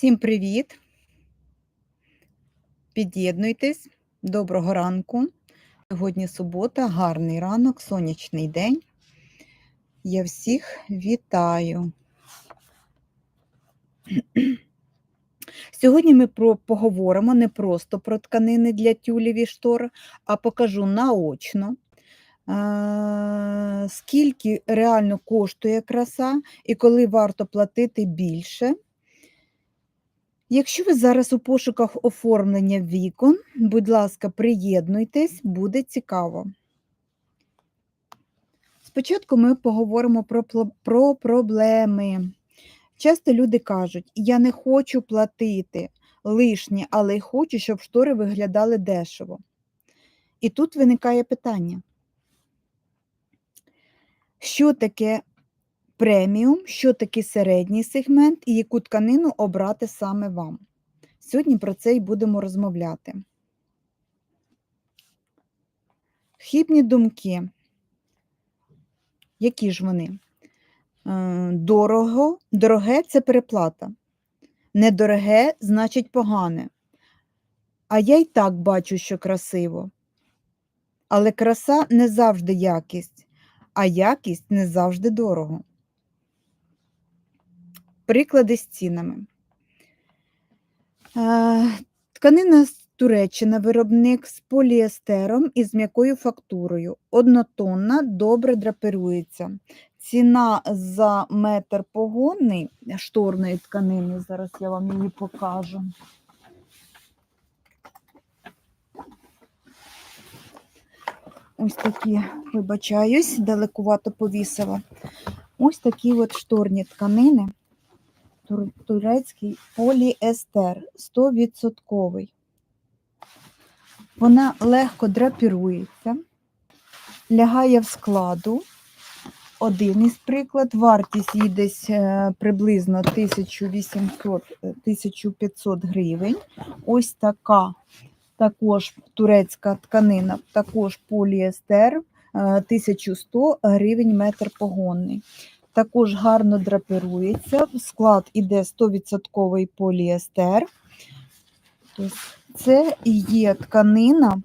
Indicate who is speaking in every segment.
Speaker 1: Всім привіт! Під'єднуйтесь. Доброго ранку. Сьогодні субота, гарний ранок, сонячний день. Я всіх вітаю. Сьогодні ми про, поговоримо не просто про тканини для тюлів і штор, а покажу наочно, скільки реально коштує краса і коли варто платити більше. Якщо ви зараз у пошуках оформлення вікон, будь ласка, приєднуйтесь, буде цікаво. Спочатку ми поговоримо про, про проблеми. Часто люди кажуть, я не хочу платити лишнє, але хочу, щоб штори виглядали дешево. І тут виникає питання: що таке преміум, що таке середній сегмент і яку тканину обрати саме вам? Сьогодні про це і будемо розмовляти. Хібні думки. Які ж вони? Е, Дорого, дороге це переплата. Недороге значить погане. А я й так бачу, що красиво. Але краса не завжди якість, а якість не завжди дорого. Приклади з цінами. Е, Тканина з Туреччина, виробник з поліестером і з м'якою фактурою. Однотонна, добре драпирується. Ціна за метр погонний шторної тканини, зараз я вам її покажу. Ось такі, вибачаюсь, далекувато повісила. Ось такі от шторні тканини. Тур- Турецький поліестер 100%. Вона легко драпірується, лягає в складу. Один із приклад, вартість її десь е, приблизно 1800-1500 гривень. Ось така також турецька тканина, також поліестер, е, 1100 гривень метр погонний. Також гарно драпирується. В склад іде 100% поліестер. Це є тканина,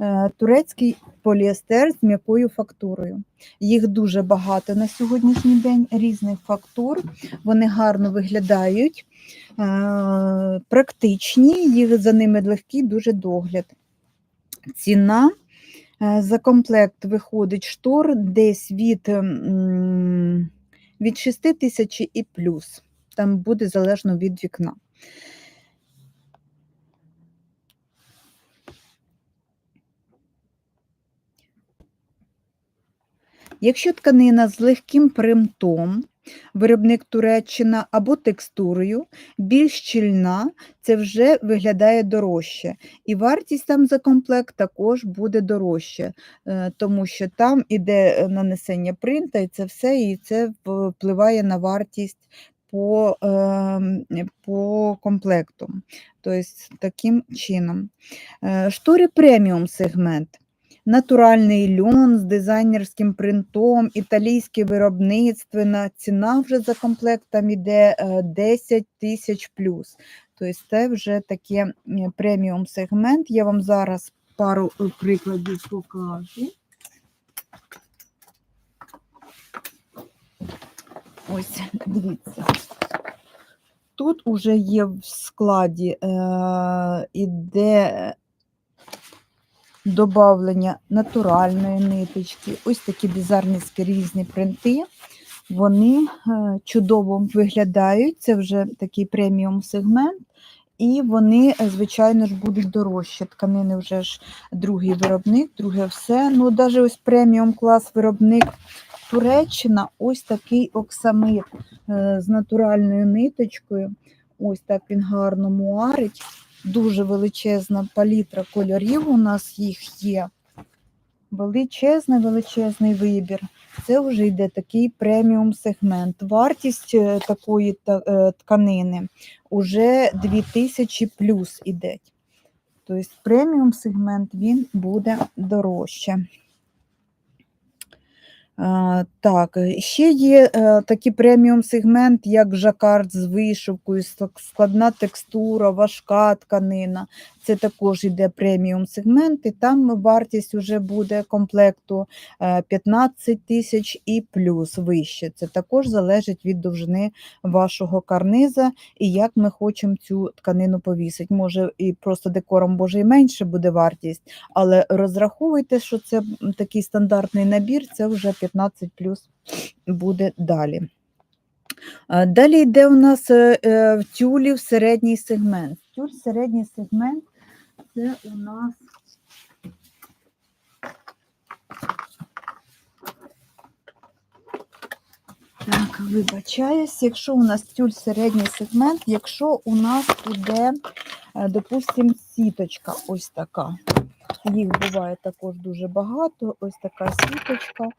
Speaker 1: е, турецький поліестер з м'якою фактурою. Їх дуже багато на сьогоднішній день, різних фактур. Вони гарно виглядають, е, практичні, їх за ними легкий дуже догляд. Ціна е, за комплект виходить штор десь від, від 6 тисяч і плюс. Там буде залежно від вікна. Якщо тканина з легким принтом, виробник Туреччина або текстурою, більш щільна, це вже виглядає дорожче. І вартість там за комплект також буде дорожче, е, тому що там іде е, нанесення принта, і це все, і це впливає на вартість по, ем, по комплекту. Тобто таким чином. Е, Штори преміум сегмент. Натуральний льон з дизайнерським принтом, італійське виробництво, ціна вже за комплектом іде е, 10 тисяч плюс. Тобто це вже таке преміум сегмент. Я вам зараз пару е, прикладів покажу. Ось, дивіться. Тут уже є в складі е, іде добавлення натуральної ниточки, ось такі дизайнерські різні принти. Вони е, чудово виглядають, це вже такий преміум сегмент, і вони, е, звичайно ж, будуть дорожчі. Тканини вже ж другий виробник, друге все. Ну, навіть ось преміум клас виробник Туреччина, ось такий оксамит е, з натуральною ниточкою. Ось так він гарно муарить. Дуже величезна палітра кольорів у нас їх є. Величезний, величезний вибір. Це вже йде такий преміум сегмент. Вартість е, такої е, тканини вже 2000 плюс іде. Тобто преміум сегмент він буде дорожче. Так, ще є е, такий преміум сегмент, як жакард з вишивкою, складна текстура, важка тканина. Це також йде преміум сегмент, і там вартість вже буде комплекту е, 15 тисяч і плюс вище. Це також залежить від довжини вашого карниза і як ми хочемо цю тканину повісити. Може, і просто декором може і менше буде вартість, але розраховуйте, що це такий стандартний набір, це вже 15 плюс буде далі. Далі йде у нас е, е, в середній сегмент. Тюль середній сегмент це у нас. Так, вибачаюсь, якщо у нас тюль середній сегмент, якщо у нас іде, е, допустимо, сіточка ось така. Їх буває також дуже багато. Ось така сіточка. Е,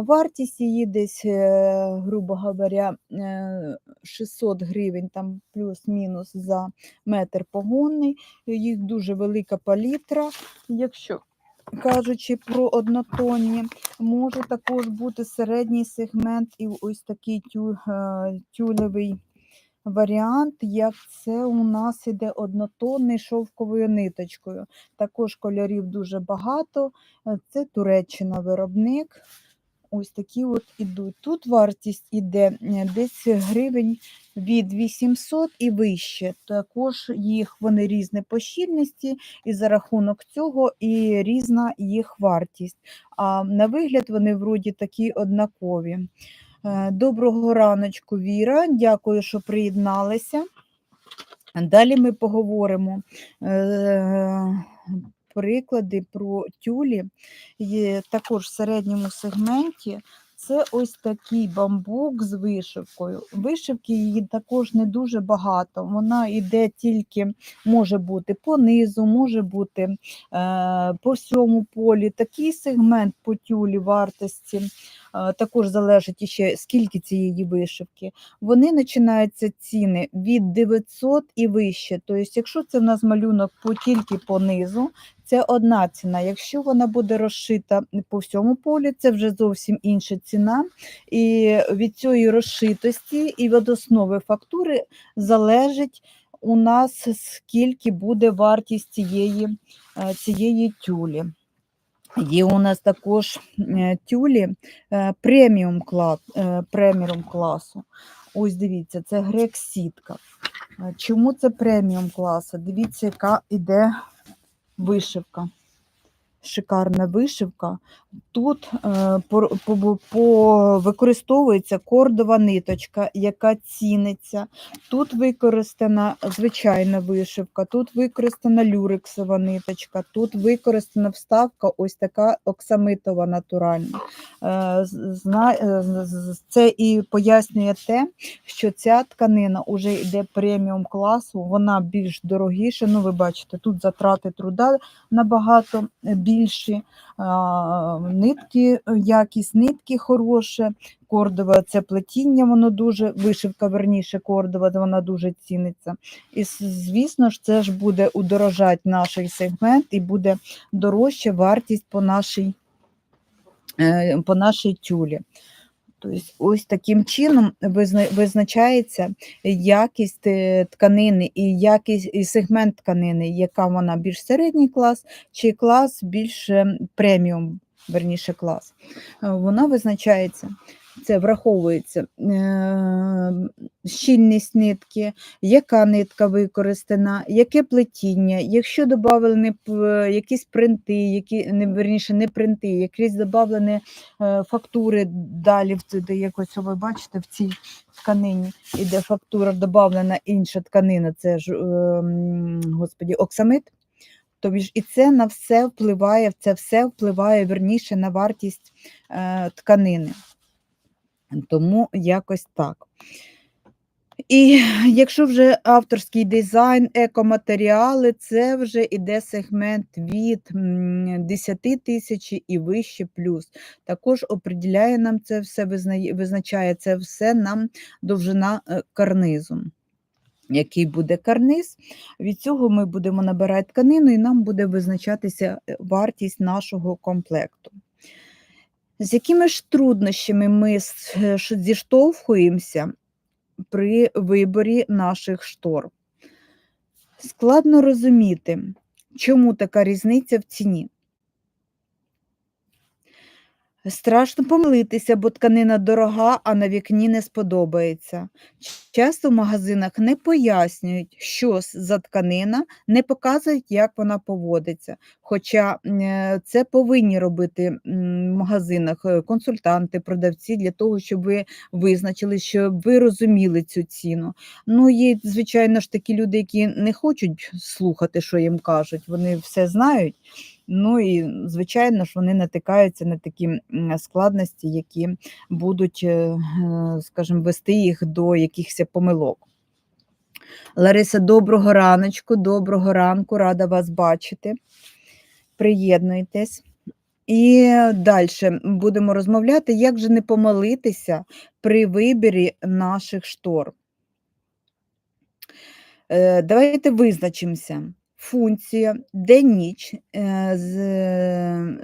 Speaker 1: Вартість її десь, е, грубо говоря, е, 600 гривень, там плюс-мінус за метр погонний. Їх дуже велика палітра, якщо кажучи про однотонні. Може також бути середній сегмент і ось такий тю, е, тюлевий варіант, як це у нас іде однотонний шовковою ниточкою. Також кольорів дуже багато. Е, Це Туреччина виробник. Ось такі от ідуть. Тут вартість іде е, десь гривень від 800 і вище. Також їх вони різні по щільності, і за рахунок цього і різна їх вартість. А на вигляд вони вроді такі однакові. Е, Доброго раночку, Віра. Дякую, що приєдналися. Далі ми поговоримо е, приклади про тюлі. Є також в середньому сегменті. Це ось такий бамбук з вишивкою. Вишивки її також не дуже багато. Вона йде тільки, може бути по низу, може бути е, по всьому полі. Такий сегмент по тюлі вартості також залежить іще скільки цієї вишивки. Вони починаються ціни від 900 і вище. Тобто, якщо це в нас малюнок по, тільки по низу, це одна ціна. Якщо вона буде розшита по всьому полі, це вже зовсім інша ціна. І від цієї розшитості і від основи фактури залежить у нас скільки буде вартість цієї, е, цієї тюлі. Є у нас також е, тюлі е, е, преміум класу. Ось дивіться, це грек-сітка. Е, Чому це преміум класу? Дивіться, яка іде вишивка. Шикарна вишивка. Тут е, використовується кордова ниточка, яка ціниться. Тут використана звичайна вишивка, тут використана люрексова ниточка, тут використана вставка, ось така оксамитова натуральна. Е, зна, е, це і пояснює те, що ця тканина вже йде преміум класу, вона більш дорогіша. Ну, ви бачите, тут затрати труда набагато більші, нитки, якість нитки хороша, кордове це плетіння, воно дуже, вишивка верніше кордова, вона дуже ціниться. І звісно ж, це ж буде удорожати наш сегмент і буде дорожча вартість по нашій, е, по нашій тюлі. Тобто, ось таким чином визначається якість е, тканини і якість і сегмент тканини, яка вона більш середній клас, чи клас більш е, преміум, верніше клас. Е, Вона визначається. Це враховується е, щільність нитки, яка нитка використана, яке плетіння, якщо додавлені якісь принти, які не верніше не принти, якісь додавлені е, фактури далі, де якось ви бачите, в цій тканині іде фактура, додавлена інша тканина, це ж е, господі, оксамит. Тобі ж і це на все впливає, це все впливає верніше на вартість е, тканини. Тому якось так. І якщо вже авторський дизайн, екоматеріали, це вже іде сегмент від 10 тисяч і вище плюс. Також определяє нам це все, визначає це все нам довжина е, карнизу. Який буде карниз, від цього ми будемо набирати тканину, і нам буде визначатися е, вартість нашого комплекту. З якими ж труднощами ми е, зіштовхуємося при виборі наших штор? Складно розуміти, чому така різниця в ціні. Страшно помилитися, бо тканина дорога, а на вікні не сподобається. Часто в магазинах не пояснюють, що за тканина, не показують, як вона поводиться. Хоча е, це повинні робити в магазинах е, консультанти, продавці для того, щоб ви визначили, щоб ви розуміли цю ціну. Ну, є, звичайно ж, такі люди, які не хочуть слухати, що їм кажуть, вони все знають. Ну і звичайно ж вони натикаються на такі складності, які будуть, е, е, скажімо, вести їх до якихось помилок. Лариса, доброго раночку, доброго ранку, рада вас бачити. Приєднуйтесь. І далі будемо розмовляти, як же не помилитися при вибірі наших штор. Е, Давайте визначимося. Функція день-ніч, е,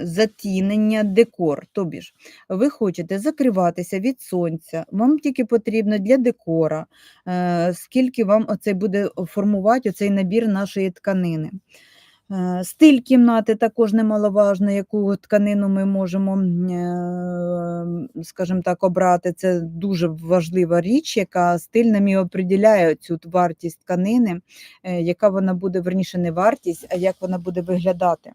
Speaker 1: затінення, декор. Тобі ж, ви хочете закриватися від сонця, вам тільки потрібно для декора, е, скільки вам оцей буде формувати оцей набір нашої тканини. Е, Стиль кімнати також немаловажно, яку тканину ми можемо, е, скажімо так, обрати. Це дуже важлива річ, яка стиль нам і определяє цю вартість тканини, е, яка вона буде, верніше, не вартість, а як вона буде виглядати.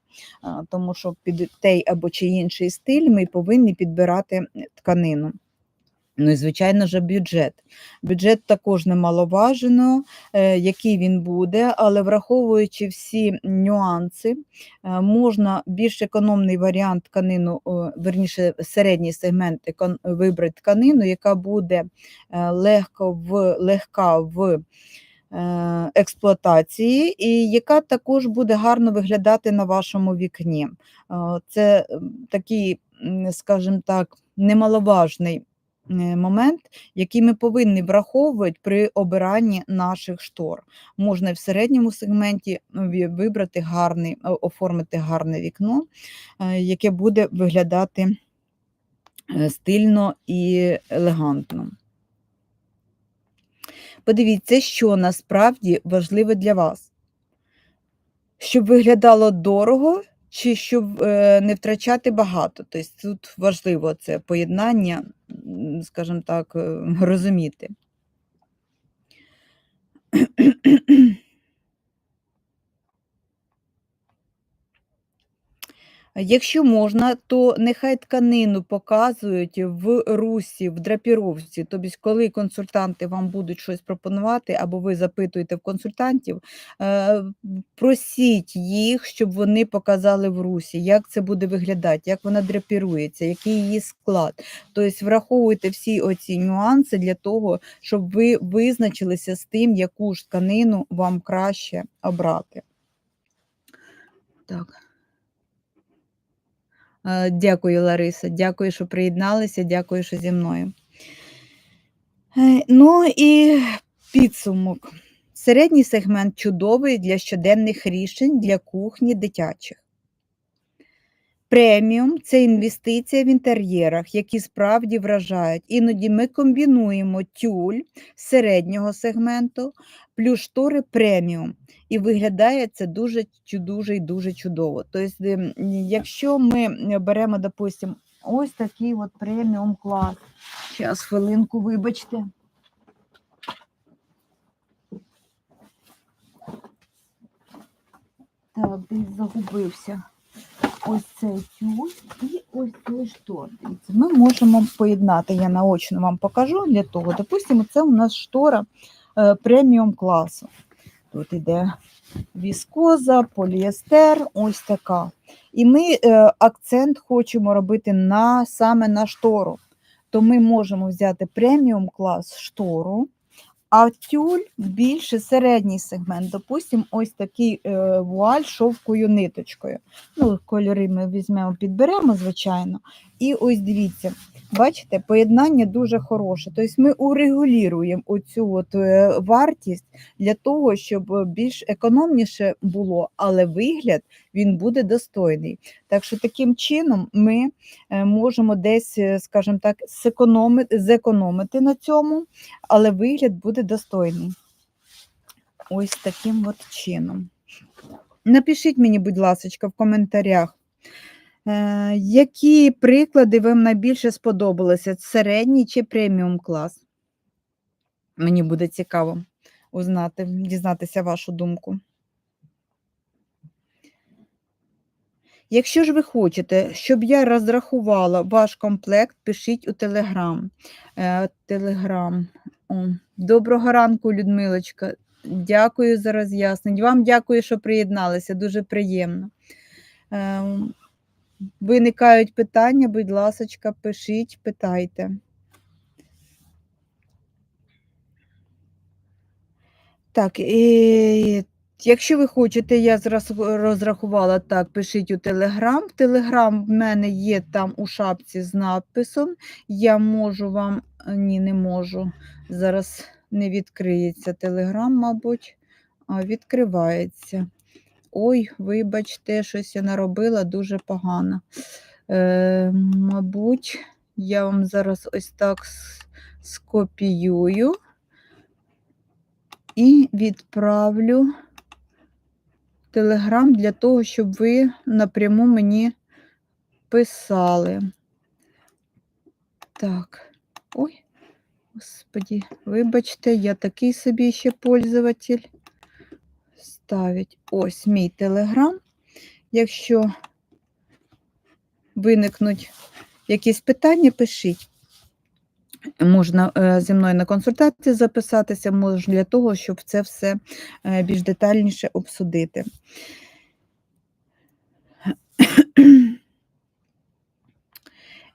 Speaker 1: Тому що під той або чи інший стиль ми повинні підбирати тканину. Ну і, звичайно ж, бюджет. Бюджет також немаловажно, е, який він буде, але враховуючи всі нюанси, е, можна більш економний варіант тканину, верніше середній сегмент вибрати тканину, яка буде е, легко в, легка в експлуатації, і яка також буде гарно виглядати на вашому вікні. Це такий, скажімо так, немаловажний момент, який ми повинні враховувати при обиранні наших штор. Можна в середньому сегменті вибрати гарний, оформити гарне вікно, е, яке буде виглядати е, стильно і елегантно. Подивіться, що насправді важливо для вас. Щоб виглядало дорого, чи щоб е, не втрачати багато. Тобто тут важливо це поєднання, скажімо так, е, розуміти. Якщо можна, то нехай тканину показують в русі, в драпіровці. Тобто, коли консультанти вам будуть щось пропонувати, або ви запитуєте в консультантів, е, просіть їх, щоб вони показали в русі, як це буде виглядати, як вона драпірується, який її склад. Тобто враховуйте всі оці нюанси для того, щоб ви визначилися з тим, яку ж тканину вам краще обрати. Так. Е, Дякую, Лариса. Дякую, що приєдналися. Дякую, що зі мною. Е, Ну і підсумок. Середній сегмент чудовий для щоденних рішень для кухні дитячих. Преміум це інвестиція в інтер'єрах, які справді вражають. Іноді ми комбінуємо тюль середнього сегменту плюс штори преміум. І виглядає це дуже дуже і дуже чудово. Тобто, ем, якщо ми беремо, допустимо, ось такий от преміум клас. Зараз хвилинку, вибачте. Так, десь загубився ось цей тюль і ось цей штор. Ми можемо поєднати, я наочно вам покажу для того. Допустимо, це у нас штора е, преміум класу. Тут іде віскоза, поліестер, ось така. І ми е, акцент хочемо робити на, саме на штору. То ми можемо взяти преміум клас штору, а тюль більше середній сегмент. Допустимо, ось такий е, вуаль шовкою ниточкою. Ну, кольори ми візьмемо, підберемо, звичайно. І ось дивіться, Бачите, поєднання дуже хороше. Тобто ми урегулюємо оцю от е, вартість для того, щоб більш економніше було, але вигляд він буде достойний. Так що таким чином ми е, можемо десь, е, скажімо так, зекономити на цьому, але вигляд буде достойний. Ось таким от чином. Напишіть мені, будь ласка, в коментарях. Е, які приклади вам найбільше сподобалися? Середній чи преміум клас? Мені буде цікаво узнати, дізнатися вашу думку. Якщо ж ви хочете, щоб я розрахувала ваш комплект, пишіть у Телеграм. Телеграм. Доброго ранку, Людмилочка. Дякую за роз'яснення. Вам дякую, що приєдналися. Дуже приємно. Виникають питання, будь ласка, пишіть, питайте. Так, і якщо ви хочете, я розрахувала так, пишіть у Телеграм. Телеграм в мене є там у шапці з надписом. Я можу вам, ні, не можу. Зараз не відкриється Телеграм, мабуть, а відкривається. Ой, вибачте, щось я наробила дуже погано. Е, Мабуть, я вам зараз ось так скопіюю і відправлю Телеграм для того, щоб ви напряму мені писали. Так, ой, господі, вибачте, я такий собі ще пользователь ставить ось мій телеграм. Якщо виникнуть якісь питання, пишіть. Можна е, зі мною на консультацію записатися, можна для того, щоб це все е, більш детальніше обсудити.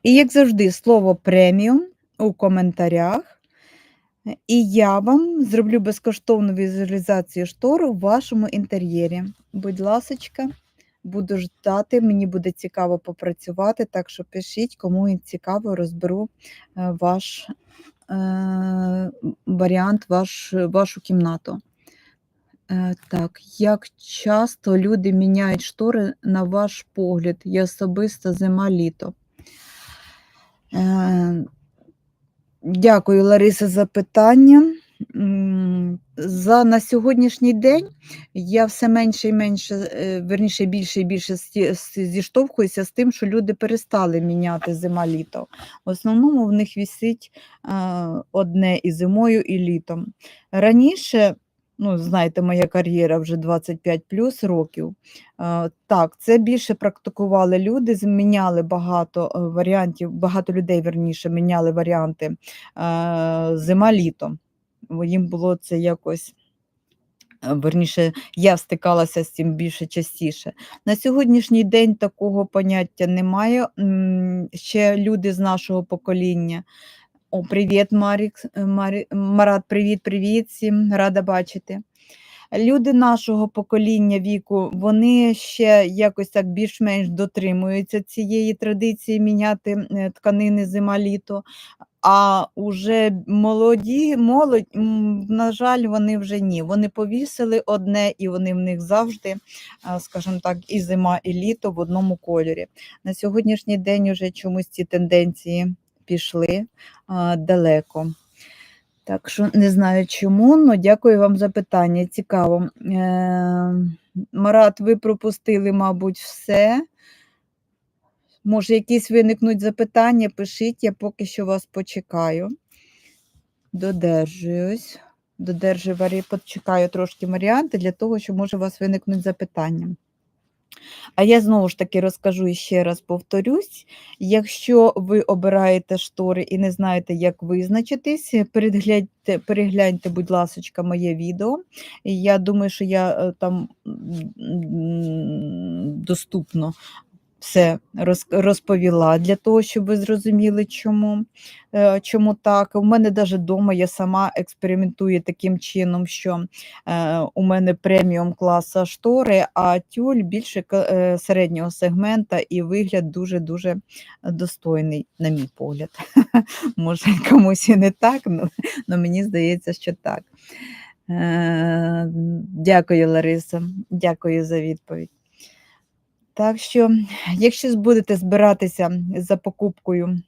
Speaker 1: І, як завжди, слово преміум у коментарях. І я вам зроблю безкоштовну візуалізацію штор у вашому інтер'єрі. Будь ласочка, буду ждати, мені буде цікаво попрацювати, так що пишіть, кому цікаво, розберу е, ваш е, варіант, ваш, вашу кімнату. Е, так, як часто люди міняють штори на ваш погляд, і особисто зима-літо? Е, Дякую, Лариса, за питання. За на сьогоднішній день я все менше і менше, е, верніше більше і більше зіштовхуюся з тим, що люди перестали міняти зима-літо. В основному в них вісить е, одне і зимою, і літом. Раніше, ну, знаєте, моя кар'єра вже 25 плюс років. Е, Так, це більше практикували люди, зміняли багато е, варіантів, багато людей верніше міняли варіанти е, зима-літо. Бо Їм було це якось. Верніше, я стикалася з цим більше частіше. На сьогоднішній день такого поняття немає. Ще люди з нашого покоління. О, привіт, Марік, е, Марі, Марат, привіт, привіт всім, рада бачити. Люди нашого покоління віку, вони ще якось так більш-менш дотримуються цієї традиції міняти е, тканини зима-літо. А уже молоді, молодь, на жаль, вони вже ні. Вони повісили одне, і вони в них завжди, а, скажімо так, і зима, і літо в одному кольорі. На сьогоднішній день уже чомусь ці тенденції пішли а, далеко. Так що не знаю чому, але дякую вам за питання. Цікаво. Е, Марат, ви пропустили, мабуть, все. Може, якісь виникнуть запитання, пишіть, я поки що вас почекаю. Додержуюсь. Додержую почекаю трошки варіанти для того, щоб може у вас виникнуть запитання. А я знову ж таки розкажу і ще раз повторюсь: якщо ви обираєте штори і не знаєте, як визначитись, перегляньте, перегляньте будь ласка, моє відео. Я думаю, що я е, там доступно все роз, розповіла для того, щоб ви зрозуміли, чому, е, чому так. У мене навіть вдома я сама експериментую таким чином, що е, у мене преміум класа штори, а тюль більше е, середнього сегмента і вигляд дуже-дуже достойний, на мій погляд. Може, комусь і не так, але мені здається, що так. Дякую, Лариса. Дякую за відповідь. Так що, якщо будете збиратися за покупкою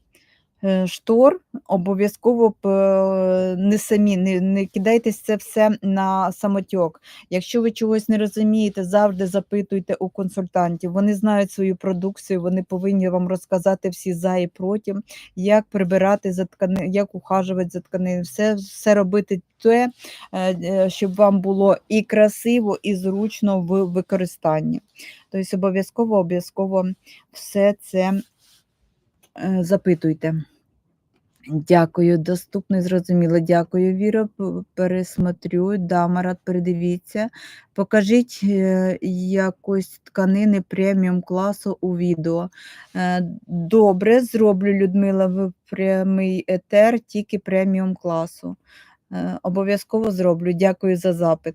Speaker 1: штор, обов'язково е, не самі, не, не кидайтесь це все на самотьок. Якщо ви чогось не розумієте, завжди запитуйте у консультантів. Вони знають свою продукцію, вони повинні вам розказати всі за і проти, як прибирати за ткани, як ухажувати за тканиною, все, все робити те, е, е, щоб вам було і красиво, і зручно в використанні. Тобто обов'язково, обов'язково все це е, запитуйте. Дякую, доступно і зрозуміло. Дякую, Віра. Пересмотрю. Да, Марат, передивіться. Покажіть е, якось тканини преміум класу у відео. Е, Добре, зроблю Людмила в прямий етер, тільки преміум класу. Е, Обов'язково зроблю. Дякую за запит.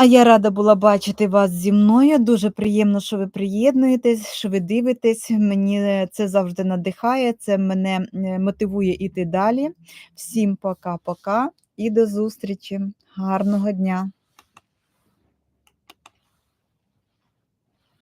Speaker 1: А я рада була бачити вас зі мною. Дуже приємно, що ви приєднуєтесь, що ви дивитесь. Мені це завжди надихає, це мене е, мотивує іти далі. Всім пока-пока і до зустрічі. Гарного дня!